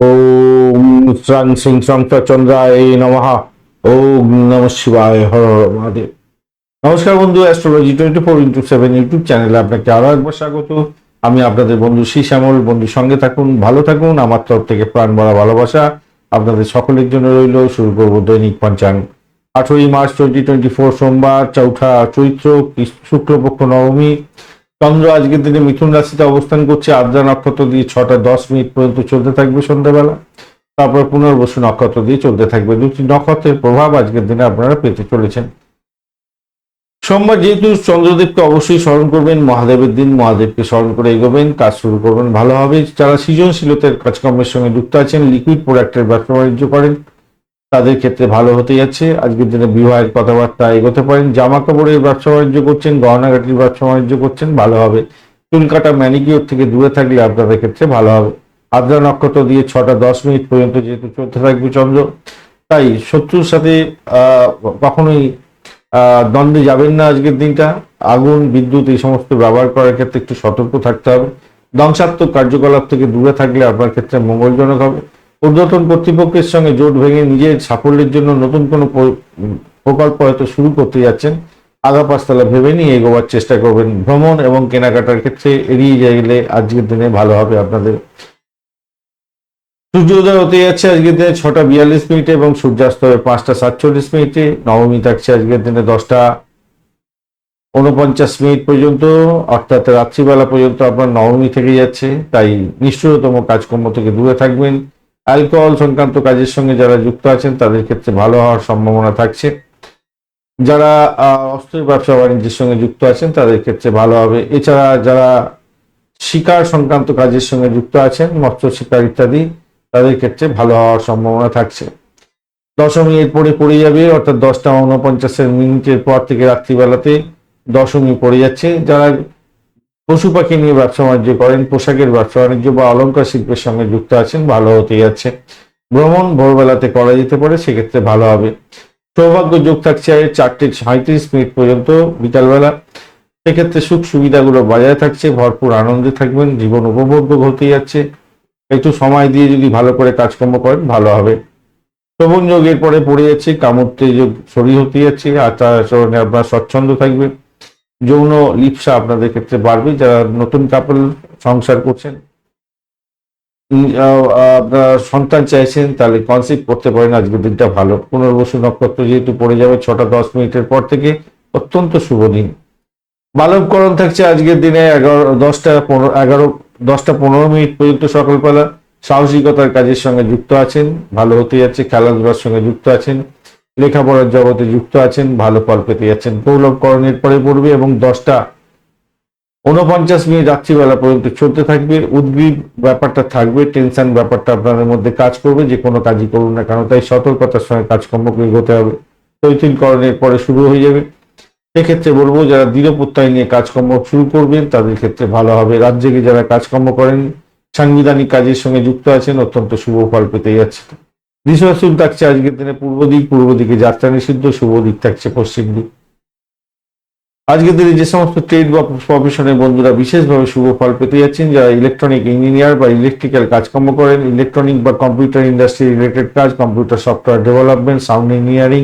ওম শ্রাং সিং চন্দ্রায় নমঃ। ওম নম শিবায় হর হর মহাদেব। নমস্কার বন্ধু astrology twenty four into seven YouTube চ্যানেলে আপনাকে আরও একবার স্বাগত। আমি আপনাদের বন্ধু শ্রী শ্যামল। বন্ধু সঙ্গে থাকুন, ভালো থাকুন, আমার তরফ থেকে প্রাণ ভরা ভালোবাসা। আপনাদের সকলের জন্য রইল শুরু করব দৈনিক পঞ্চাঙ্গ। আঠেরোই মার্চ টোয়েন্টি টোয়েন্টি ফোর সোমবার, চৌঠা চৈত্র, শুক্লপক্ষ নবমী। চন্দ্র, আজকের দিনে মিথুন রাশিতে অবস্থান করছে। আদ্রা নক্ষত্র দিয়ে ছটা দশ মিনিট পর্যন্ত চলতে থাকবে সন্ধ্যাবেলা। তারপর পুনর্বসু নক্ষত্র দিয়ে চলতে থাকবে। দুটি নক্ষত্রের প্রভাব আজকের দিনে আপনারা পেতে চলেছেন। সোমবার যেহেতু চন্দ্রদেবকে অবশ্যই স্মরণ করবেন, মহাদেবের দিন, মহাদেবকে স্মরণ করে এগোবেন, কাজ শুরু করবেন ভালোভাবে যারা সৃজনশীলতার কাজকর্মের সঙ্গে যুক্ত আছেন লিকুইড প্রোডাক্টের ব্যবসা বাণিজ্য করেন তাদের ক্ষেত্রে ভালো হতে যাচ্ছে। আজকের দিনে বিবাহের কথাবার্তা এগোতে পারেন। জামা কাপড়ের ব্যবসা বাণিজ্য করছেন গহনাঘাটির ব্যবসা বাণিজ্য করছেন, ভালো হবে। চুল কাটা ম্যানিকিওর থেকে দূরে থাকলে আপনাদের ক্ষেত্রে ভালো হবে। আদ্রা নক্ষত্র দিয়ে ছটা দশ মিনিট পর্যন্ত যেহেতু চলতে থাকবে চন্দ্র, তাই শত্রুর সাথে কখনোই দ্বন্দ্বে যাবেন না আজকের দিনটা। আগুন, বিদ্যুৎ এই সমস্ত ব্যবহার করার ক্ষেত্রে একটু সতর্ক থাকতে হবে। ধ্বংসাত্মক কার্যকলাপ থেকে দূরে থাকলে আপনার ক্ষেত্রে মঙ্গলজনক হবে। ঊর্ধ্বতন কর্তৃপক্ষের সঙ্গে জোট ভেঙে নিজের সাফল্যের জন্য নতুন কোনো প্রকল্প হয়তো শুরু করতে যাচ্ছেন আগা পাঁচতলা ভেবে নিয়ে এগোবার চেষ্টা করবেন ভ্রমণ এবং কেনাকাটার ক্ষেত্রে এড়িয়ে গেলে আজকের দিনে ভালো হবে আপনাদের। সূর্যোদয় হতে যাচ্ছে আজকের দিনে ছটা বিয়াল্লিশ মিনিটে এবং সূর্যাস্ত হবে পাঁচটা সাতচল্লিশ মিনিটে, নবমী থাকছে আজকের দিনে দশটা উনপঞ্চাশ মিনিট পর্যন্ত, অর্থাৎ রাত্রিবেলা পর্যন্ত আপনার নবমী থেকে যাচ্ছে, তাই নিশ্চয়তম কাজকর্ম থেকে দূরে থাকবেন। অ্যালকোহল সংক্রান্ত কাজের সঙ্গে যারা যুক্ত আছেন, তাদের ক্ষেত্রে ভালো হওয়ার সম্ভাবনা থাকছে। যারা অস্ত্রের ব্যবসা বাণিজ্যের সঙ্গে যুক্ত আছেন, তাদের ক্ষেত্রে ভালো হবে। এছাড়া যারা শিকার সংক্রান্ত কাজের সঙ্গে যুক্ত আছেন, মৎস্য শিকার ইত্যাদি, তাদের ক্ষেত্রে ভালো হওয়ার সম্ভাবনা থাকছে। দশমী এরপরে পড়ে যাবে, অর্থাৎ দশটা উনপঞ্চাশের মিনিটের পর থেকে রাত্রিবেলাতে দশমী পড়ে যাচ্ছে। যারা পশু পাখি নিয়ে ব্যবসা বাণিজ্য করেন, পোশাকের ব্যবসা বাণিজ্য বা অলঙ্কার শিল্পের সঙ্গে যুক্ত আছেন, ভালো হতে যাচ্ছে। ভ্রমণ ভোরবেলাতে করা যেতে পারে, সেক্ষেত্রে ভালো হবে। সৌভাগ্য যোগ থাকছে চারটে সাঁত্রিশ মিনিট পর্যন্ত বিকালবেলা। সেক্ষেত্রে সুখ সুবিধাগুলো বজায় থাকছে, ভরপুর আনন্দে থাকবেন, জীবন উপভোগ্য হতে যাচ্ছে। একটু সময় দিয়ে যদি ভালো করে কাজকর্ম করেন, ভালো হবে। শ্রবণ যোগের পরে পড়ে যাচ্ছে কামড়তে যোগ শরীর হতে যাচ্ছে আচার আচরণে আপনার স্বচ্ছন্দ থাকবে যৌন লিপসা আপনাদের ক্ষেত্রে বাড়বে, যারা নতুন কাপল সংসার করছেন। আপনারা সন্তান চাইছেন, তাহলে কনসেপ্ট করতে পারেন, আজকের দিনটা ভালো। পুনর্বসু নক্ষত্র যেহেতু পড়ে যাবে, ছটা দশ মিনিটের পর থেকে অত্যন্ত শুভ দিন। বালবকরণ থাকছে আজকের দিনে এগারো, দশটা পনেরো, এগারো, দশটা পনেরো মিনিট পর্যন্ত সকালবেলা। সাহসিকতার কাজের সঙ্গে যুক্ত আছেন, ভালো হতে যাচ্ছে, খেলাধুলার সঙ্গে যুক্ত আছেন। লেখাপড়ার জগতে যুক্ত আছেন, ভালো ফল পেতে যাচ্ছেন। পৌলভকরণের পরে পড়বে এবং দশটা উনপঞ্চাশ মিনিট রাত্রিবেলা পর্যন্ত চলতে থাকবে। উদ্গ্রীব ব্যাপারটা থাকবে, টেনশন ব্যাপারটা আপনাদের মধ্যে কাজ করবে, যে কোনো কাজই করুন না কেন, তাই সতর্কতার সঙ্গে কাজকর্মকে এগোতে হবে। তৈতিলকরণের পরে শুরু হয়ে যাবে। সেক্ষেত্রে বলব, যারা দৃঢ় প্রত্যয় নিয়ে কাজকর্ম শুরু করবেন, তাদের ক্ষেত্রে ভালো হবে। রাজ্যে যারা কাজকর্ম করেন, সাংবিধানিক কাজের সঙ্গে যুক্ত আছেন, অত্যন্ত শুভ ফল পেতে যাচ্ছে। দিশাশুল থাকছে আজকের দিনে পূর্ব দিক, পূর্ব দিকে, যাত্রা নিষিদ্ধ, শুভ দিক থাকছে পশ্চিম দিক। আজকের দিনে যে সমস্ত ট্রেড বা প্রফেশনের বন্ধুরা বিশেষভাবে শুভ ফল পেতে যাচ্ছেন, যারা ইলেকট্রনিক ইঞ্জিনিয়ার বা ইলেকট্রিক্যাল কাজকর্ম করেন ইলেকট্রনিক বা কম্পিউটার ইন্ডাস্ট্রি রিলেটেড কাজ computer software development sound engineering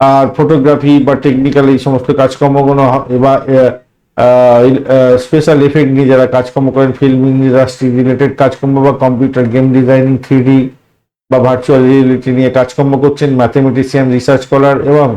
আর ফটোগ্রাফি বা টেকনিক্যাল এই সমস্ত কাজকর্মগুলো বা স্পেশাল এফেক্ট নিয়ে যারা কাজকর্ম করেন ফিল্ম ইন্ডাস্ট্রি রিলেটেড কাজকর্ম বা কম্পিউটার গেম ডিজাইনিং থ্রি বা ভার্চুয়াল রিয়েলিটি নিয়ে কাজকর্ম করছেন ম্যাথমেটিশিয়ান রিসার্চ স্কলার এবং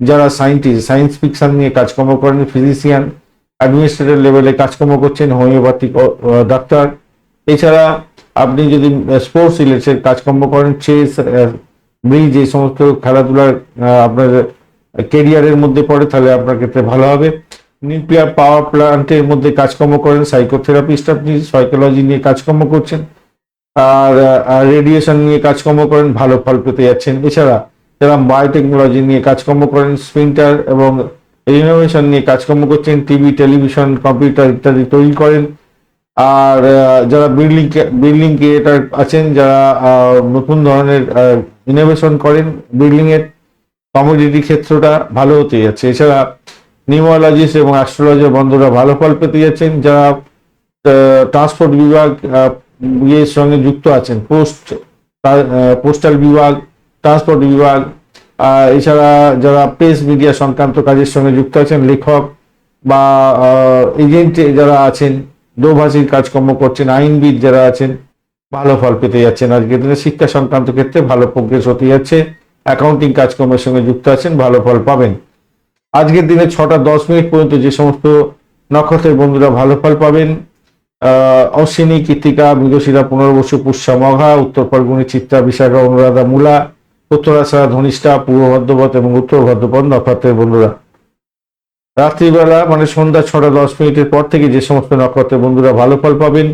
যারা সায়েন্টিস্ট সায়েন্স ফিকশন নিয়ে কাজকর্ম করেন ফিজিশিয়ান অ্যাডমিনিস্ট্রেটর লেভেলে কাজকর্ম করছেন হোমিওপ্যাথিক ডাক্তার এছাড়া আপনি যদি স্পোর্টস রিলেটেড কাজকর্ম করেন চেস ব্রিজ এই সমস্ত খেলাধুলার আপনার কেরিয়ারের মধ্যে পড়ে, তাহলে আপনার ক্ষেত্রে ভালো হবে। নিউক্লিয়ার পাওয়ার প্ল্যান্টের মধ্যে কাজকর্ম করেন সাইকোথেরাপিস্ট আপনি সাইকোলজি নিয়ে কাজকর্ম করছেন। আর রেডিয়েশন নিয়ে কাজকর্ম করেন, ভালো ফল পেতে যাচ্ছেন। এছাড়া যারা বায়োটেকনোলজি নিয়ে কাজকর্ম করেন স্প্রিন্টার এবং রিনোভেশন নিয়ে কাজকর্ম করছেন টিভি টেলিভিশন কম্পিউটার ইত্যাদি তৈরি করেন। আর যারা বিল্ডিং বিল্ডিং ক্রিয়েটার আছেন, যারা নতুন ধরনের ইনোভেশন করেন বিল্ডিং এর কমোডিটি ক্ষেত্রটা ভালো হতে যাচ্ছে। এছাড়া নিউমোলজিস্ট এবং অ্যাস্ট্রোলজার বন্ধুরা ভালো ফল পেতে যাচ্ছেন। যারা ট্রান্সপোর্ট বিভাগ ইয়ের সঙ্গে যুক্ত আছেন। পোস্ট পোস্টাল বিভাগ, ট্রান্সপোর্ট বিভাগ এছাড়া যারা প্রেস মিডিয়া সংক্রান্ত কাজের সঙ্গে যুক্ত আছেন, লেখক বা এজেন্ট যারা আছেন দোভাষীর কাজকর্ম করছেন, আইনবিদ যারা আছেন, ভালো ফল পেতে যাচ্ছেন। আজকের দিনে শিক্ষা সংক্রান্ত ক্ষেত্রে ভালো প্রোগ্রেস হতে যাচ্ছে। অ্যাকাউন্টিং কাজকর্মের সঙ্গে যুক্ত আছেন, ভালো ফল পাবেন। আজকের দিনে ছটা দশ মিনিট পর্যন্ত যে সমস্ত নক্ষত্রের বন্ধুরা ভালো ফল পাবেন অশ্বিনী কৃতিকা মৃগশিরা, পুনর্বসু, পুষ্যা মঘা, উত্তর ফাল্গুনি, চিত্রা, বিশাখা, অনুরাধা, মূলা, উত্তরাশা, ধনিষ্ঠা, পূর্ব ভদ্রপথ এবং উত্তর ভদ্রপথ নক্ষত্রের বন্ধুরা। রাত্রিবেলা মানে সন্ধ্যা ছটা দশ মিনিটের পর থেকে যে সমস্ত নক্ষত্রের বন্ধুরা ভালো ফল পাবেন,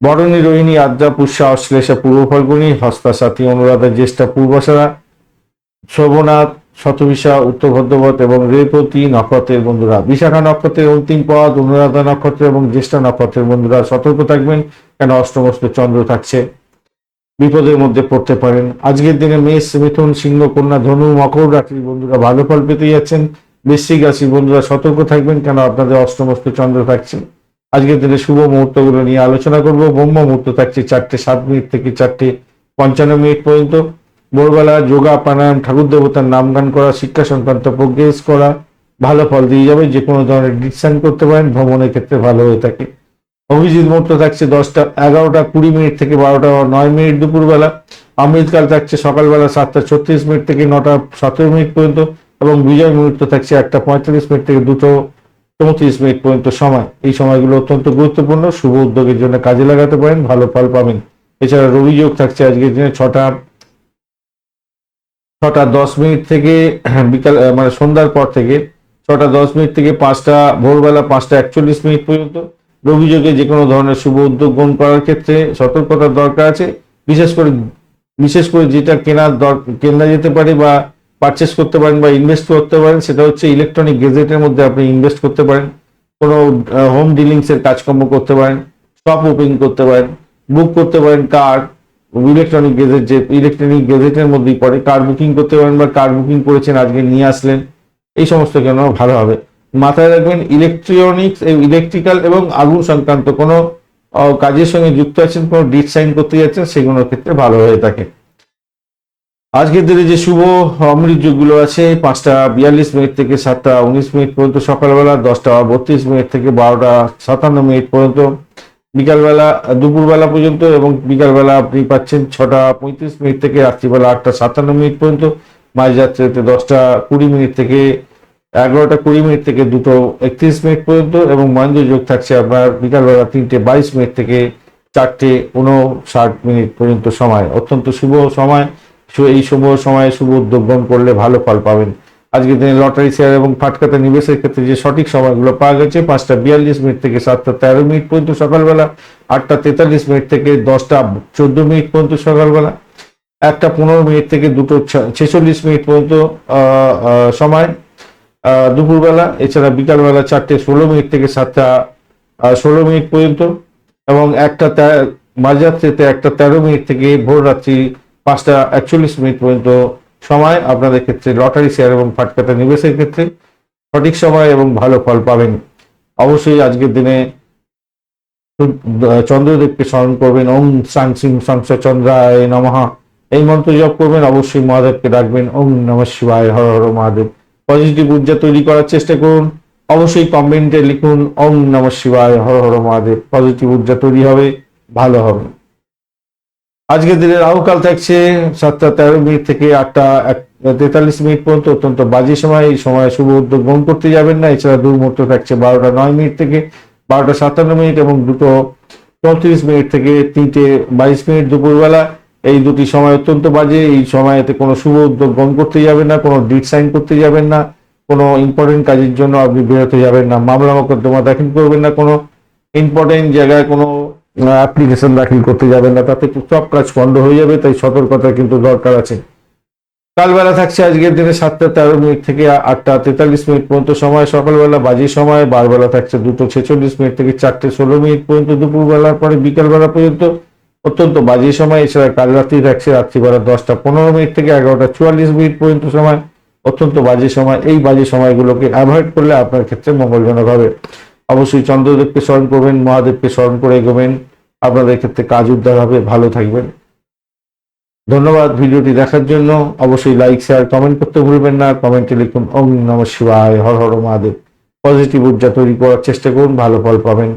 বরণী, রোহিণী, আদ্রা, পুষ্যা, অশ্লেষা, পূর্ব ফাল্গুনি হস্তা সাথী অনুরাধা, জ্যেষ্ঠা পূর্বসারা শোভনাথ শতবিশা, উত্তর ভদ্রপথ এবং রেপতি নক্ষত্রের বন্ধুরা। বিশাখা নক্ষত্রের অন্তিম পদ, অনুরাধা নক্ষত্র এবং জ্যেষ্ঠা নক্ষত্রের বন্ধুরা। সতর্ক থাকবেন, কেন অষ্টমস্ত চন্দ্র থাকছে। বিপদের মধ্যে পড়তে পারেন। আজকের দিনে মেষ, মিথুন, সিংহ, কন্যা, ধনু, মকর রাশির বন্ধুরা ভালো ফল পেতে যাচ্ছেন। বৃশ্চিক রাশির বন্ধুরা সতর্ক থাকবেন, কেন আপনাদের অষ্টমস্ত চন্দ্র থাকছে। আজকের দিনে শুভ মুহূর্তগুলো নিয়ে আলোচনা করব। ব্রহ্ম মুহূর্ত থাকছে চারটে, সাত মিনিট থেকে চারটে পঞ্চান্ন মিনিট পর্যন্ত। ভোরবেলা যোগা, প্রাণায়াম, ঠাকুর দেবতার নাম গান করা, শিক্ষা সংক্রান্ত প্রোগ্রেস করা, ভালো ফল দিয়ে যাবে, যে কোনো ধরনের ডিসিশন করতে পারেন, ভ্রমণের ক্ষেত্রে ভালো হয়ে থাকে। অভিজিৎ মুহূর্ত থাকছে দশটা, এগারোটা, কুড়ি মিনিট থেকে বারোটা, নয় মিনিট দুপুরবেলা। অমৃতকাল থাকছে সকালবেলা সাতটা, ছত্রিশ মিনিট থেকে নটা, সতেরো মিনিট পর্যন্ত এবং বিজয় মুহূর্ত থাকছে একটা, পঁয়তাল্লিশ মিনিট থেকে দুটো, চৌত্রিশ মিনিট পর্যন্ত সময়। এই সময়গুলো অত্যন্ত গুরুত্বপূর্ণ। শুভ উদ্যোগের জন্য কাজে লাগাতে পারেন, ভালো ফল পাবেন। এছাড়া রবি যোগ থাকছে আজকের দিনে ছটা ছটা দশ মিনিট থেকে বিকাল মানে সন্ধ্যার পর থেকে ছটা দশ মিনিট থেকে পাঁচটা, ভোরবেলা পাঁচটা একচল্লিশ মিনিট পর্যন্ত। রবি যোগে যে কোনো ধরনের শুভ উদ্যোগ গ্রহণ করার ক্ষেত্রে সতর্কতার দরকার আছে। বিশেষ করে বিশেষ করে যেটা কেনার দর- কেনা যেতে পারে বা পারচেস করতে পারেন বা ইনভেস্ট করতে পারেন, সেটা হচ্ছে ইলেকট্রনিক গেজেটের মধ্যে আপনি ইনভেস্ট করতে পারেন। কোনো হোম ডিলিংসের কাজকর্ম করতে পারেন শপ ওপেন করতে পারেন বুক করতে পারেন কার ইলেকট্রনিক গেজেট যে ইলেকট্রনিক গেজেটের মধ্যেই পড়ে। কার বুকিং করতে পারেন বা কার বুকিং করেছেন, আজকে নিয়ে আসলেন, এই সমস্ত কেন ভালো হবে? মাথায় রাখবেন ইলেকট্রনিক্স ইলেকট্রিক্যাল এবং আগুন সংক্রান্ত কোনো কাজের সঙ্গে যুক্ত আছেন, কোনো ডিট সাইন করতে যাচ্ছেন, সেগুলোর ক্ষেত্রে ভালো হয়ে থাকে। আজকের দিনে যে শুভ অমৃত যুগগুলো আছে, পাঁচটা বিয়াল্লিশ মিনিট থেকে সাতটা উনিশ মিনিট পর্যন্ত সকালবেলা, দশটা বত্রিশ মিনিট থেকে বারোটা সাতান্ন মিনিট পর্যন্ত। বিকালবেলা, দুপুরবেলা পর্যন্ত এবং বিকালবেলা আপনি পাচ্ছেন ছটা পঁয়ত্রিশ মিনিট থেকে রাত্রিবেলা আটটা সাতান্ন মিনিট পর্যন্ত। মাঝরাত্রিতে দশটা কুড়ি মিনিট থেকে এগারোটা কুড়ি মিনিট থেকে দুটো একত্রিশ মিনিট পর্যন্ত এবং মহেন্দ্র যোগ থাকছে আপনার বিকালবেলা তিনটে বাইশ মিনিট থেকে চারটে উনষাট মিনিট পর্যন্ত সময়। অত্যন্ত শুভ সময়। এই শুভ সময়ে শুভ উদ্যোগ করলে ভালো ফল পাবেন। আজকের দিনে লটারি শেয়ার এবং ফাটকাতে নিবেশের ক্ষেত্রে যে সঠিক সময়গুলো পাওয়া গেছে, পাঁচটা বিয়াল্লিশ মিনিট থেকে সাতটা তেরো মিনিট পর্যন্ত সকালবেলা, আটটা তেতাল্লিশ মিনিট থেকে দশটা চোদ্দ মিনিট পর্যন্ত সকালবেলা, একটা পনেরো মিনিট থেকে দুটো ছেচল্লিশ মিনিট পর্যন্ত সময় দুপুরবেলা, এছাড়া বিকালবেলা চারটে ষোলো মিনিট থেকে সাতটা ষোলো মিনিট পর্যন্ত, এবং একটা মাঝরাত্রিতে একটা তেরো মিনিট থেকে ভোর রাত্রি পাঁচটা একচল্লিশ মিনিট পর্যন্ত সময় আপনাদের ক্ষেত্রে লটারি শেয়ার এবং ফাটকাতে নিবেশের ক্ষেত্রে সঠিক সময় এবং ভালো ফল পাবেন। অবশ্যই আজকের দিনে চন্দ্রদেবকে স্মরণ করবেন। ওম সাং সিং সংস চন্দ্রায় নমহা এই মন্ত্র জপ করবেন, অবশ্যই মহাদেবকে ডাকবেন। ওম নম শিবায়, হর হর মহাদেব। পজিটিভ ঊর্জা তৈরি করার চেষ্টা করুন। অবশ্যই কমেন্টে লিখুন, ওম নম শিবায়, হর হর মহাদেব। পজিটিভ ঊর্জা তৈরি হবে, ভালো হবে। আজকের দিনে রাহুকাল থাকছে সাতটা তেরো মিনিট থেকে আটটা তেতাল্লিশ মিনিট পর্যন্ত অত্যন্ত বাজে সময়। এই সময় শুভ উদ্যোগ গ্রহণ করতে যাবেন না। এছাড়া দুর্মুহূর্ত থাকছে বারোটা নয় মিনিট থেকে বারোটা সাতান্ন মিনিট এবং দুটো চৌত্রিশ মিনিট থেকে তিনটে বাইশ মিনিট দুপুরবেলা। এই দুটি সময় অত্যন্ত বাজে। এই সময়তে কোনো শুভ উদ্যোগ গ্রহণ করতে যাবেন না, কোনো ডিট সাইন করতে যাবেন না, কোনো ইম্পর্টেন্ট কাজের জন্য আপনি বেরোতে যাবেন না। মামলা মোকদ্দমা দাখিল করবেন না কোনো ইম্পর্টেন্ট জায়গায় কোনো অ্যাপ্লিকেশন দাখিল করতে যাবেন না, তাতে সব কাজ বন্ধ হয়ে যাবে, তাই সতর্কতা কিন্তু দরকার আছে। কালবেলা থাকছে আজকের দিনে সাতটা তেরো মিনিট থেকে আটটা তেতাল্লিশ মিনিট পর্যন্ত সময়, সকালবেলা বাজে সময়, বারবেলা থাকছে দুটো ছেচল্লিশ মিনিট থেকে চারটে ষোলো মিনিট পর্যন্ত, দুপুরবেলার পরে বিকালবেলা পর্যন্ত অত্যন্ত বাজে সময়, এছাড়া কাল রাত্রি থাকছে রাত্রিবেলা দশটা পনেরো মিনিট থেকে এগারোটা চুয়াল্লিশ মিনিট পর্যন্ত সময়, অত্যন্ত বাজে সময়। এই বাজে সময়গুলোকে অ্যাভয়েড করলে আপনার ক্ষেত্রে মঙ্গলজনক হবে। অবশ্যই চন্দ্রদেবকে স্মরণ করবেন, মহাদেবকে স্মরণ করে এগোবেন। আপনাদের ক্ষেত্রে কাজ উদ্ধার হবে, ভালো থাকবেন। ধন্যবাদ ভিডিওটি দেখার জন্য। অবশ্যই লাইক শেয়ার কমেন্ট করতে ভুলবেন না। কমেন্টে লিখুন, ওম নম শিবায়, হর হর মহাদেব। পজিটিভ ঊর্জা তৈরি করার চেষ্টা করুন, ভালো ফল পাবেন।